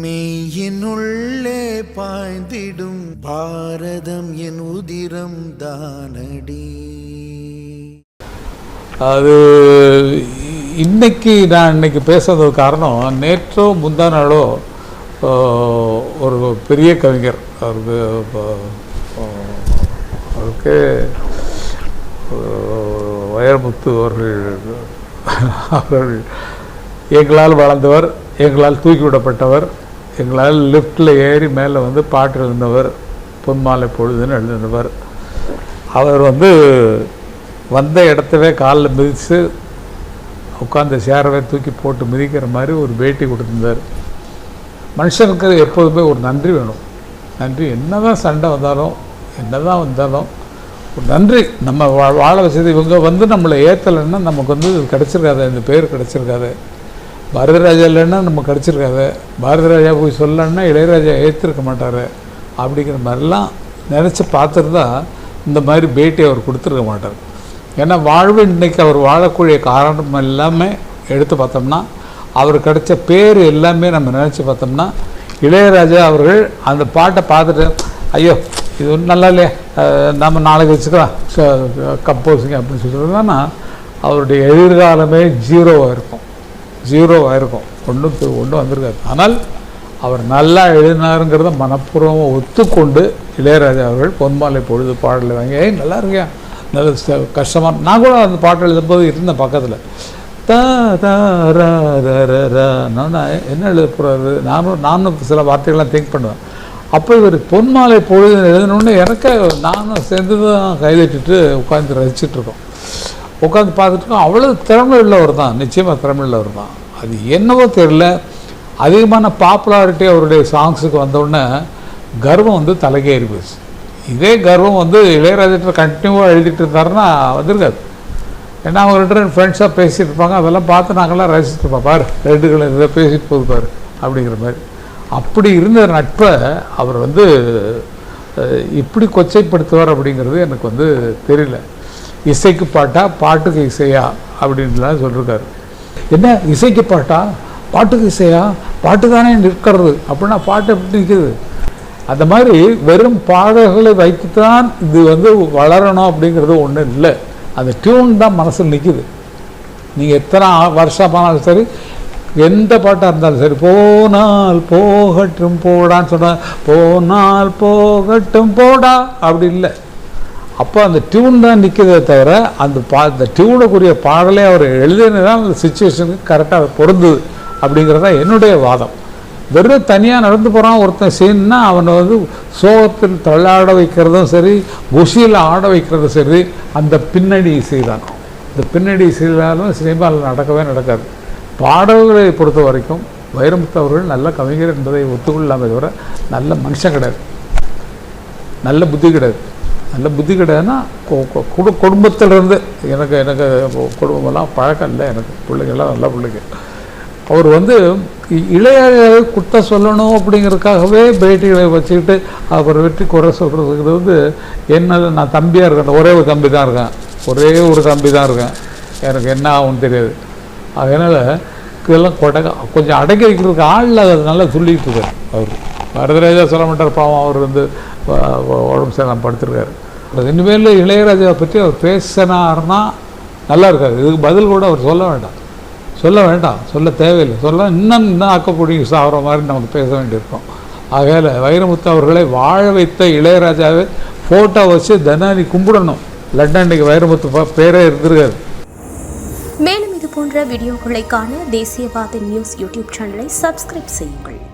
மெய்யினுள்ளே பாய்ந்திடும் பாரதம் என் உதிரம் தானடி. அது இன்னைக்கு நான் இன்னைக்கு பேசுறதுக்கு காரணம் நேற்றோ முந்தா நாளோ ஒரு பெரிய கவிஞர் அவருக்கு அவருக்கு ஆஹ், வைரமுத்து அவர்கள் அவர்கள் எங்களால் வளர்ந்தவர். எங்களால் தூக்கி விடப்பட்டவர் எங்களால் லிஃப்ட்டில் ஏறி மேலே வந்து பாட்டு எழுந்தவர் பொன்மாலை பொழுதுன்னு எழுதினவர் அவர் வந்து வந்த இடத்தவே காலில் மிதித்து உட்காந்து சேரவே தூக்கி போட்டு மிதிக்கிற மாதிரி ஒரு பேட்டி கொடுத்துருந்தார். மனுஷனுக்கு எப்போதுமே ஒரு நன்றி வேணும். நன்றி என்ன தான் சண்டை வந்தாலும் என்னதான் வந்தாலும் ஒரு நன்றி. நம்ம வாழ வசதி இவங்க வந்து நம்மளை ஏற்றலைன்னா நமக்கு வந்து இது கிடச்சிருக்காது இந்த பேர் கிடச்சிருக்காது. பாரதிராஜா இல்லைன்னா நம்ம கிடச்சிருக்காது. பாரதிராஜா போய் சொல்லலன்னா இளையராஜா ஏற்றிருக்க மாட்டார். அப்படிங்கிற மாதிரிலாம் நினச்சி பார்த்துருந்தா இந்த மாதிரி பேட்டி அவர் கொடுத்துருக்க மாட்டார். ஏன்னா வாழ்வு இன்றைக்கி அவர் வாழக்கூடிய காரணம் எல்லாமே எடுத்து பார்த்தோம்னா அவர் கிடைச்ச பேர் எல்லாமே நம்ம நினச்சி பார்த்தோம்னா இளையராஜா அவர்கள் அந்த பாட்டை பார்த்துட்டு ஐயோ இது ஒன்றும் நல்லா இல்லையே நம்ம நாளைக்கு வச்சுக்கலாம் கம்போசிங் அப்படின்னு சொல்லிட்டுனா அவருடைய எதிர்காலமே ஜீரோவாக இருக்கும். ஜீரோவாக இருக்கும் ஒன்றும் ஒன்றும் வந்திருக்காது. ஆனால் அவர் நல்லா எழுதினாருங்கிறத மனப்பூர்வமாக ஒத்துக்கொண்டு இளையராஜா அவர்கள் பொன்மாலை பொழுது பாடலை வாங்கி ஏய் நல்லா இருக்கியா? நல்ல கஷ்டமாக நான் கூட அந்த பாட்டு எழுதும்போது இருந்தேன் பக்கத்தில். தா தா ரா நான் என்ன எழுத போகிறாரு நானும் நானும் சில வார்த்தைகள்லாம் திங்க் பண்ணுவேன். அப்போ இவர் பொன்மாலை பொழுது எழுதணுன்னு எனக்கு நானும் சேர்ந்து தான் கைதட்டிட்டு உட்காந்து ரசிச்சுட்ருக்கோம் உட்காந்து பார்த்துட்டு அவ்வளோ திறமை உள்ளவர் தான் நிச்சயமாக திறமை உள்ளவர் தான் அது என்னவோ தெரியல. அதிகமான பாப்புலாரிட்டி அவருடைய சாங்ஸுக்கு வந்தோடனே கர்வம் வந்து தலைகேறி போச்சு. இதே கர்வம் வந்து இளையராஜிட்ட கண்டினியூவாக எழுதிட்டு இருந்தாருன்னா வந்திருக்காது. ஏன்னா அவங்க ரெண்டு ரெண்டு ஃப்ரெண்ட்ஸாக பேசிகிட்டு இருப்பாங்க. அதெல்லாம் பார்த்து நாங்களாம் ரசிச்சுட்டு இருப்போம் பாரு ரெண்டுகளை இதை பேசிட்டு போகுது பாரு அப்படிங்கிற மாதிரி. அப்படி இருந்த நட்பை அவர் வந்து இப்படி கொச்சைப்படுத்துவார் அப்படிங்கிறது எனக்கு வந்து தெரியல. இசைக்கு பாட்டா பாட்டுக்கு இசையா? அப்படின்லாம் சொல்லியிருக்காரு என்ன இசைக்கு பாட்டா? பாட்டுக்கு இசையா? பாட்டு தானே நிற்கிறது. அப்படின்னா பாட்டு எப்படி நிற்குது? அந்த மாதிரி வெறும் பாடல்களை வைத்துத்தான் இது வந்து வளரணும் அப்படிங்கிறது ஒன்றும் இல்லை. அந்த டியூன் தான் மனசில் நிற்குது. நீங்கள் எத்தனை ஆ- வருஷம் சரி எந்த பாட்டாக இருந்தாலும் சரி போனால் போகட்டும் போடான்னு சொன்னால் போனால் போகட்டும் போடா அப்படி இல்லை. அப்போ அந்த டியூன் தான் நிற்கிறதே தவிர அந்த பா அந்த டியூனுக்குரிய பாடலே அவர் எழுதினதான் அந்த சுச்சுவேஷனுக்கு கரெக்டாக பொருந்துது அப்படிங்கிறது தான் என்னுடைய வாதம். வெறும் தனியாக நடந்து போகிறான் ஒருத்தன் சீன்னா அவனை வந்து சோகத்தில் தள்ளாட வைக்கிறதும் சரி குஷியில் ஆட வைக்கிறதும் சரி அந்த பின்னணி இசை தான். இந்த பின்னணி இசையிலாலும் சினிமாவில் நடக்கவே நடக்காது. பாடல்களை பொறுத்த வரைக்கும் வைரமுத்து அவர்கள் நல்ல கவிஞர் என்பதை ஒத்துக்கொள்ளாமல் தவிர நல்ல மனுஷன் கிடையாது. நல்ல புத்தி கிடையாது. நல்ல புத்தி கிடையாதுன்னா குடு குடும்பத்திலேருந்து எனக்கு எனக்கு குடும்பமெல்லாம் பழக்கம் இல்லை எனக்கு. பிள்ளைங்கள்லாம் நல்ல பிள்ளைங்க. அவர் வந்து இளைய இளையராஜாவை குத்த சொல்லணும் அப்படிங்கிறதுக்காகவே பேட்டிகளை வச்சுக்கிட்டு அவர் வெற்றி குறை சொல்கிறதுக்கு வந்து என்ன நான் தம்பியாக இருக்கேன். ஒரே ஒரு தம்பி தான் இருக்கேன். ஒரே ஒரு தம்பி தான் இருக்கேன். எனக்கு என்ன ஆகும்னு தெரியாது. அதனால் இதெல்லாம் கொடக கொஞ்சம் அடக்கி வைக்கிறதுக்கு ஆள் அதை நல்லா சொல்லிட்டு இருக்கார் அவர். வரதராஜா சொல்ல மாட்டார் பாவம் அவர் வந்து உடம்பு சரியில்லாமல் படுத்திருக்காரு. இனிமேல் இளையராஜாவை பற்றி அவர் பேசினார்னா நல்லா இருக்காது. இதுக்கு பதில் கூட அவர் சொல்ல வேண்டாம். சொல்ல வேண்டாம். சொல்ல தேவையில்லை. சொல்ல இன்னும் இன்னும் ஆக்கக்கூடிய சாகிற மாதிரி நமக்கு பேச வேண்டியிருக்கும். ஆகையால் வைரமுத்து அவர்களை வாழ வைத்த இளையராஜாவை ஃபோட்டோ வச்சு தனானி கும்பிடணும். லண்டனுக்கு வைரமுத்து பேரே இருந்திருக்காது. மேலும் இது போன்ற வீடியோக்களை காண தேசியவாத நியூஸ் யூடியூப் சேனலை சப்ஸ்கிரைப் செய்யுங்கள்.